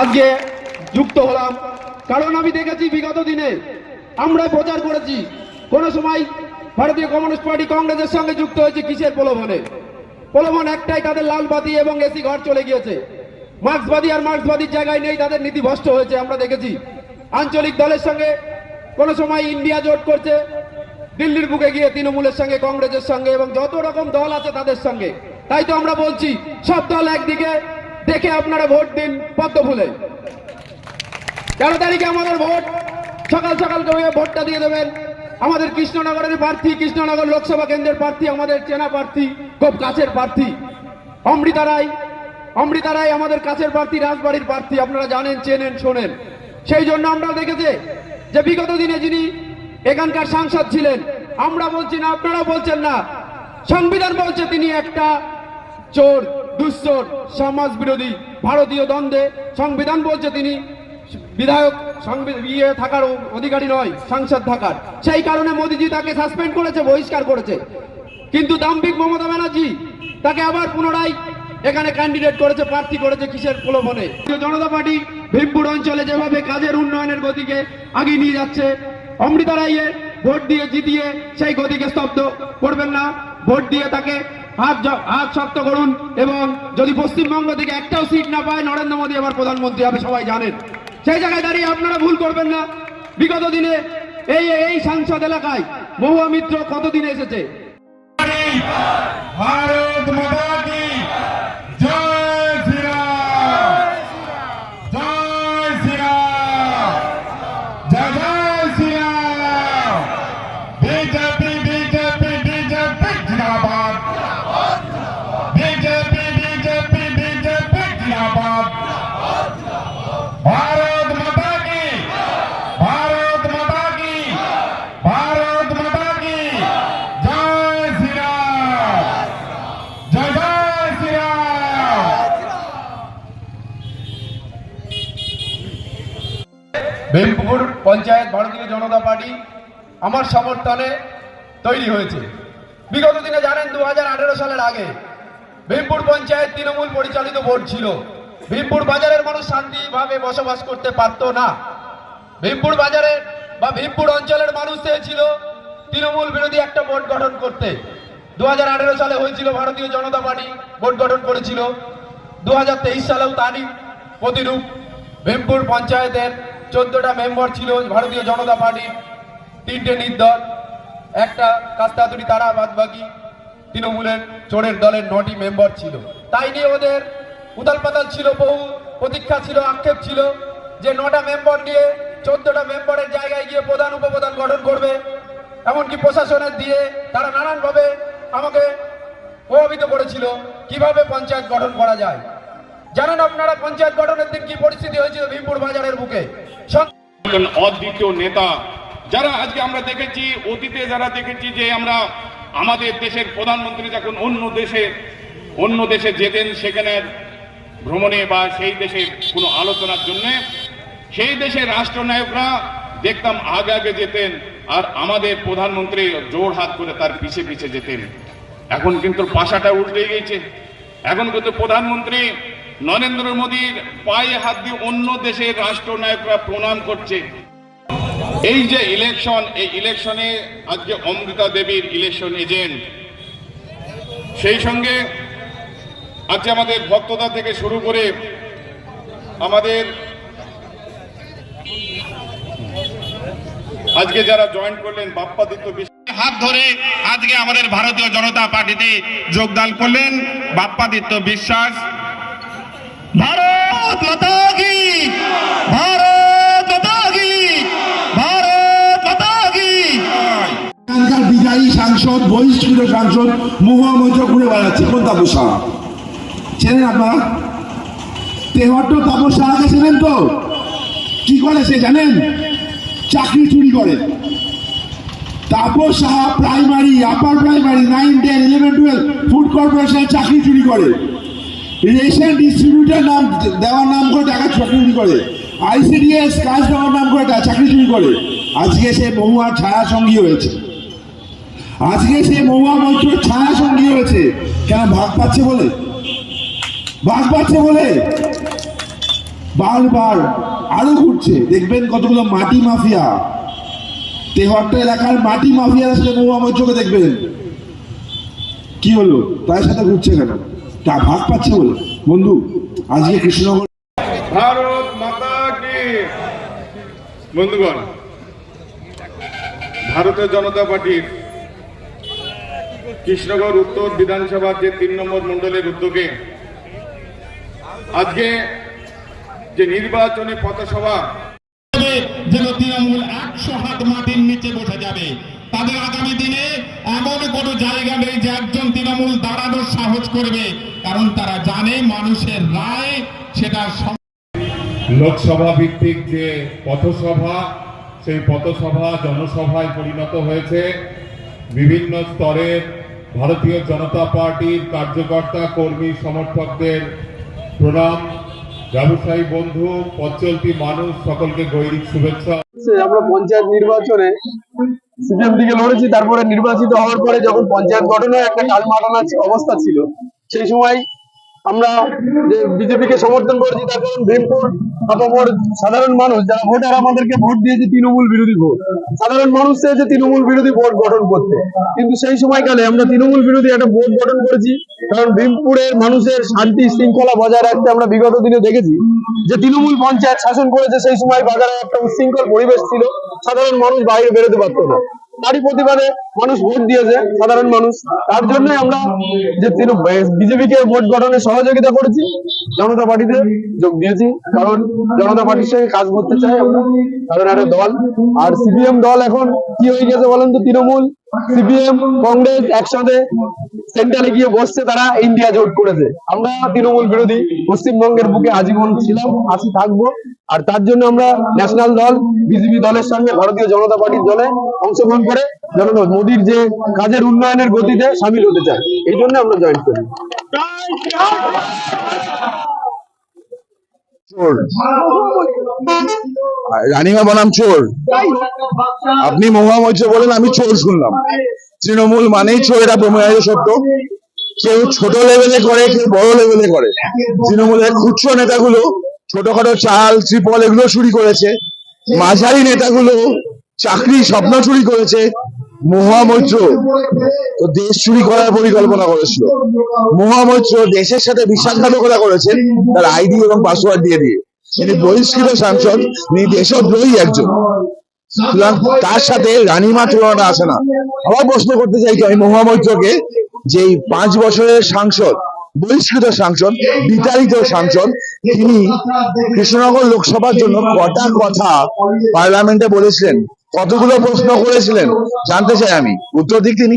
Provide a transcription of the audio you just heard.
আজকে যুক্ত হলাম। কারণ আমি দেখেছি বিগত দিনে আমরা প্রচার করেছি, কোন সময় ভারতীয় কমিউনিস্ট পার্টি কংগ্রেসের সঙ্গে যুক্ত হয়েছে কিসের প্রলোভনে? প্রলোভন একটাই তাদের লাল বাতি এবং এসি ঘর চলে গিয়েছে। মার্ক্সবাদী আর মার্ক্সবাদীর জায়গায় নেই, তাদের নীতি ভ্রষ্ট হয়েছে, আমরা দেখেছি। আঞ্চলিক দলের সঙ্গে কোন সময় ইন্ডিয়া জোট করছে, দিল্লির বুকে গিয়ে তৃণমূলের সঙ্গে, কংগ্রেসের সঙ্গে এবং যত রকম দল আছে তাদের সঙ্গে। তাই তো আমরা বলছি, সব দল একদিকে দেখে আপনারা ভোট দিন পদ্ম ফুলে। তেরো তারিখে আমাদের ভোট। সকাল সকাল করে ভোটটা দিয়ে দেবেন। আমাদের কৃষ্ণনগরের প্রার্থী, কৃষ্ণনগর লোকসভা কেন্দ্রের প্রার্থী, আমাদের চেনা প্রার্থী, খুব কাছের প্রার্থী, অমৃতা রায়। অমৃতা রায় আমাদের কাছের প্রার্থী, রাজবাড়ির প্রার্থী, আপনারা জানেন, চেনেন, শোনেন। সেই জন্য আমরা দেখেছে যে বিগত দিনে যিনি এখানকার সাংসদ ছিলেন, আমরা বলছি না আপনারা বলছেন না। সংবিধান বলছে তিনি একটা চোর। দুশ্চোর সমাজ বিরোধী ভারতীয় দ্বন্দ্বে সংবিধান বলছে তিনি বিধায়ক ইয়ে থাকার অধিকারী নয়, সাংসদ থাকার। সেই কারণে মোদিজি তাকে সাসপেন্ড করেছে, বহিষ্কার করেছে। কিন্তু দাম্ভিক মমতা ব্যানার্জি তাকে আবার পুনরায় এখানে ক্যান্ডিডেট করেছে, প্রার্থী করেছে কিসের প্রলোভনে? জনতা পার্টি ভীমপুর অঞ্চলে যেভাবে কাজের উন্নয়নের গতিকে আগিয়ে নিয়ে যাচ্ছে অমৃতা রাইয়ের ভোট দিয়ে জিতিয়ে সেই গতিকে স্তব্ধ করবেন না। ভোট দিয়ে তাকে হাত হাত শক্ত করুন এবং যদি পশ্চিমবঙ্গ থেকে একটাও সিট না পায়, নরেন্দ্র মোদী আবার প্রধানমন্ত্রী হবে, সবাই জানেন। সেই জায়গায় দাঁড়িয়ে আপনারা ভুল করবেন না। বিগত দিনে এই এই সাংসদ এলাকায় বহু মিত্র কতদিন এসেছে? ভারত মাতা কি ভীমপুর পঞ্চায়েত ভারতীয় জনতা পার্টি আমার সমর্থনে তৈরি হয়েছে। বিগত দিনে জানেন দু হাজার আঠেরো সালের আগে ভীমপুর পঞ্চায়েত তৃণমূল পরিচালিত বোর্ড ছিল। ভীমপুর বাজারের মানুষ শান্তিভাবে বসবাস করতে পারত না। ভীমপুর বাজারের বা ভীমপুর অঞ্চলের মানুষ চেয়েছিল তৃণমূল বিরোধী একটা বোর্ড গঠন করতে। দু হাজার আঠেরো সালে হয়েছিল ভারতীয় জনতা পার্টি বোর্ড গঠন করেছিল। দু হাজার তেইশ সালেও তারই প্রতিরূপ ভীমপুর পঞ্চায়েতের চোদ্দটা মেম্বার ছিল ভারতীয় জনতা পার্টির তিনটে নির্দল, একটা কাস্তাতুরি তারা বাদ বাকি তৃণমূলের চোরের দলের নটি মেম্বার ছিল। তাই নিয়ে ওদের উতাল পাতাল ছিল, বহু প্রতীক্ষা ছিল, আক্ষেপ ছিল যে নটা মেম্বার নিয়ে চোদ্দটা মেম্বারের জায়গায় গিয়ে প্রধান উপপ্রধান গঠন করবে। এমনকি প্রশাসনের দিয়ে তারা নানানভাবে আমাকে প্রভাবিত করেছিল। কীভাবে পঞ্চায়েত গঠন করা যায়? জানেন আপনারা পঞ্চায়েত গঠনের দিন কি পরিস্থিতি হয়েছিল ভীমপুর বাজারের বুকে? অদ্বিতীয় নেতা, যারা আজকে আমরা দেখেছি, অতীতে যারা দেখেছি যে আমরা আমাদের দেশের প্রধানমন্ত্রী যখন অন্য দেশে অন্য দেশে যেতেন, সেখানে ভ্রমণে বা সেই দেশের কোনো আলোচনার জন্য, সেই দেশের রাষ্ট্রনায়করা দেখতাম আগে আগে যেতেন আর আমাদের প্রধানমন্ত্রী জোর হাত করে তার পিছে পিছে যেতেন। এখন কিন্তু পাশাটা উল্টে গেছে। এখন কিন্তু প্রধানমন্ত্রী নরেন্দ্র মোদীর পায়ে হাত দিয়ে অন্য দেশের রাষ্ট্রনায়করা প্রণাম করছে। এই যে ইলেকশন এই ইলেকশনে আজকে অমৃতা দেবীর ইলেকশন এজেন্ট সেই সঙ্গে আজকে আমাদের ভক্ততা থেকে শুরু করে আমাদের আজকে যারা জয়েন করলেন, বাপ্পাদিত্য হাত ধরে আজকে আমাদের ভারতীয় জনতা পার্টিতে যোগদান করলেন বাপ্পাদিত্য বিশ্বাস। ভারত মাতা কি? ভারত মাতা কি? ভারত মাতা কি? সাংসদ, বহিষ্কৃত সাংসদ মহুয়া মঞ্চ ঘুরে বেড়াচ্ছে। কোন তাপস চেনেন আপনারা? তেহট্ট তাপস সাহাকে চেনেন তো? কি করে সে জানেন? চাকরি চুরি করে। Tapas Saha primary upper primary nine ten eleven twelve food কর্পোরেশনের চাকরি চুরি করে। রেশন ডিস্ট্রিবিউটার নাম দেওয়ার নাম করে টাকা চাকরি করে। আইসিডিএস কাজ দেওয়ার নাম করে চাকরি চুরি করে। আজকে সে মহুয়ার ছায়া সঙ্গী হয়েছে। আজকে সে মহুয়া মৈত্রের ছায়া সঙ্গী হয়েছে। কেন ভাগ পাচ্ছে বলে? ভাগ পাচ্ছে বলে? বারবার আরও ঘুরছে। দেখবেন কতগুলো মাটি মাফিয়া। তেহট্ট এলাকার মাটি মাফিয়ার সাথে মহুয়া মৈত্রকে দেখবেন। কি হলো? তার সাথে ঘুরছে কেন? তা ভাগ পাচ্ছে বলে। বন্ধু আজকে কৃষ্ণনগর ভারত মাতা কি? বন্ধুগণ ভারতীয় জনতা পার্টির কৃষ্ণগড় উত্তর বিধানসভার যে তিন নম্বর মণ্ডলের উদ্যোগে আজকে যে নির্বাচনী পথসভা যেন তৃণমূল একশো হাত মাটির নিচে বসে যাবে। তাদের আগামী দিনে এমন কোনো জায়গা নেই যে একজন তৃণমূল দাঁড়ানোর সাহস করবে। কারণ তারা জানে মানুষের রায় সেটা লোকসভা ভিত্তিক যে পথসভা সেই পথসভা জনসভায় পরিণত হয়েছে। বিভিন্ন স্তরের ভারতীয় জনতা পার্টির কার্যকর্তা কর্মী সমর্থকদের প্রণাম। ব্যবসায়ী বন্ধু পথচলতি মানুষ সকলকে গৈরিক শুভেচ্ছা। আমরা পঞ্চায়েত নির্বাচনে সিপিএম থেকে লড়েছি, তারপরে নির্বাচিত হওয়ার পরে যখন পঞ্চায়েত গঠনের একটা টালমাটানা অবস্থা ছিল। সেই সময় আমরা বিজেপিকে সমর্থন করেছি তার কারণ ভীমপুর আপামর সাধারণ মানুষ, যারা ভোটার, আমাদেরকে ভোট দিয়েছে তৃণমূল বিরোধী ভোট। সাধারণ মানুষ চেয়েছে তৃণমূল বিরোধী ভোট গঠন করতে। কিন্তু সেই সময়কালে আমরা তৃণমূল বিরোধী একটা ভোট গঠন করেছি, কারণ ভীমপুরের মানুষের শান্তি শৃঙ্খলা বজায় রাখতে আমরা বিগত দিনে দেখেছি। যে তৃণমূল পঞ্চায়েত শাসন করেছে, সেই সময় বাজারে একটা উচ্ছৃঙ্খল পরিবেশ ছিল, সাধারণ মানুষ বাইরে বেরোতে পারতো না। তারই প্রতিবাদে মানুষ ভোট দিয়েছে, সাধারণ মানুষ। তার জন্যই আমরা যে বিজেপিকে ভোট গঠনে সহযোগিতা করেছি, জনতা পার্টিতে যোগ দিয়েছি। কারণ জনতা পার্টির সঙ্গে কাজ করতে চাই আমরা, কারণ একটা দল। আর সিপিএম দল এখন কি হয়ে গেছে বলেন তো তৃণমূল? সিপিএম, কংগ্রেস একসাথে সেন্ট্রালে গিয়ে বসছে, তারা ইন্ডিয়া জোট করেছে। আমরা তৃণমূল বিরোধী পশ্চিমবঙ্গের বুকে আজীবন ছিলাম আসি থাকব। আর তার জন্য আমরা ন্যাশনাল দল বিজেপি দলের সঙ্গে ভারতীয় জনতা পার্টির দলে অংশগ্রহণ করে জনতা মোদীর যে কাজের উন্নয়নের গতিতে সামিল হতে চাই এই জন্য আমরা জয়েন করি। রানিমা বনাম চোর। আপনি মহুয়া মৈত্র বলেন, আমি চোর শুনলাম। তৃণমূল মানেই চোর এটা প্রমাণিত সত্য কেউ ছোট লেভেলে করে, কেউ বড় লেভেলে করে। তৃণমূলের খুচরো নেতাগুলো ছোটখাটো চাল, ত্রিপল এগুলো চুরি করেছে। মাঝারি নেতাগুলো চাকরি স্বপ্ন চুরি করেছে। মহামৈত্র তো দেশ চুরি করার পরিকল্পনা করেছিল। মহুয়া মৈত্র দেশের সাথে বিশ্বাসঘাতকতা করেছেন তার আইডি এবং পাসওয়ার্ড দিয়ে দিয়ে। তিনি বহিষ্কৃত সাংসদ, তিনি দেশদ্রোহী একজন। তার সাথে রানীমা তুলনাটা আসে না। আবার প্রশ্ন করতে চাইছি আমি মহুয়া মৈত্রকে যে পাঁচ বছরের সাংসদ, বহিষ্কৃত সাংসদ, বিতাড়িত সাংসদ তিনি কৃষ্ণনগর লোকসভার জন্য কটা কথা পার্লামেন্টে বলেছিলেন? কতগুলো প্রশ্ন করেছিলেন? জানতে চাই আমি। উত্তর দিক তিনি।